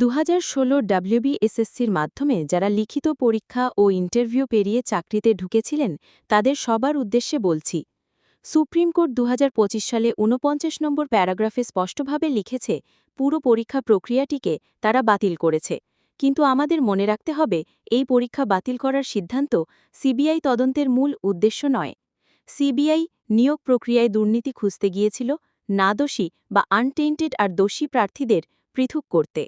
দু হাজার ষোলো ডাব্লিউবিএসএসসির মাধ্যমে যারা লিখিত পরীক্ষা ও ইন্টারভিউ পেরিয়ে চাকরিতে ঢুকেছিলেন, তাদের সবার উদ্দেশ্যে বলছি, সুপ্রিম কোর্ট দু হাজার পঁচিশ সালে ঊনপঞ্চাশ নম্বর প্যারাগ্রাফে স্পষ্টভাবে লিখেছে, পুরো পরীক্ষা প্রক্রিয়াটিকে তারা বাতিল করেছে। কিন্তু আমাদের মনে রাখতে হবে, এই পরীক্ষা বাতিল করার সিদ্ধান্ত সিবিআই তদন্তের মূল উদ্দেশ্য নয়। সিবিআই নিয়োগ প্রক্রিয়ায় দুর্নীতি খুঁজতে গিয়েছিল না দোষী বা আনটেন্টেড আর দোষী প্রার্থীদের পৃথক করতে।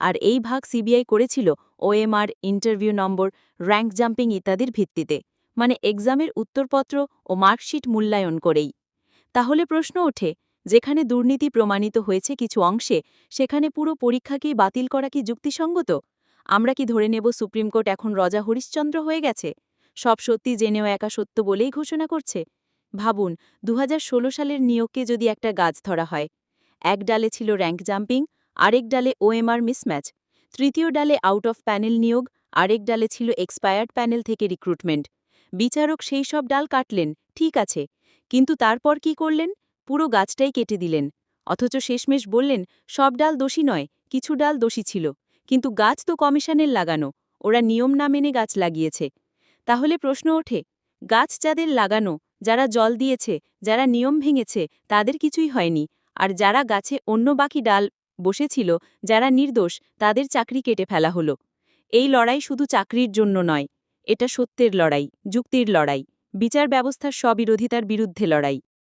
আর এই ভাগ সিবিআই করেছিল OMR, interview number, rank jumping ইত্যাদির ভিত্তিতে মানে এক্সামের উত্তরপত্র ও মার্কশিট মূল্যায়ন করেই। তাহলে প্রশ্ন ওঠে, যেখানে দুর্নীতি প্রমাণিত হয়েছে কিছু অংশে, সেখানে পুরো পরীক্ষাকেই বাতিল করা কি যুক্তিসঙ্গত? আমরা কি ধরে নেব সুপ্রিম কোর্ট এখন রজা হরিশ্চন্দ্র হয়ে গেছে? সব সত্যি জেনেও একা সত্য বলেই ঘোষণা করছে? ভাবুন দু হাজার ষোলো সালের নিয়োগকে যদি একটা গাছ ধরা হয়। এক ডালে ছিল র্যাঙ্ক জাম্পিং আরেক ডালে ওএমআর মিসম্যাচ, তৃতীয় ডালে আউট অফ প্যানেল নিয়োগ, আরেক ডালে ছিল এক্সপায়ার্ড প্যানেল থেকে রিক্রুটমেন্ট। বিচারক সেই সব ডাল কাটলেন, ঠিক আছে, কিন্তু তারপর কি করলেন? পুরো গাছটাই কেটে দিলেন, অথচ শেষমেশ বললেন, সব ডাল দোষী নয়, কিছু ডাল দোষী ছিল, কিন্তু গাছ তো কমিশনের লাগানো, ওরা নিয়ম না মেনে গাছ লাগিয়েছে। তাহলে প্রশ্ন ওঠে, গাছ যাদের লাগানো, যারা জল দিয়েছে, যারা নিয়ম ভেঙেছে, তাদের কিছুই হয়নি, আর যারা গাছে অন্য বাকি ডাল বসেছিল, যারা নির্দোষ, তাদের চাকরি কেটে ফেলা হলো। এই লড়াই শুধু চাকরির জন্য নয়, এটা সত্যের লড়াই, যুক্তির লড়াই, বিচার ব্যবস্থার স্ববিরোধিতার বিরুদ্ধে লড়াই।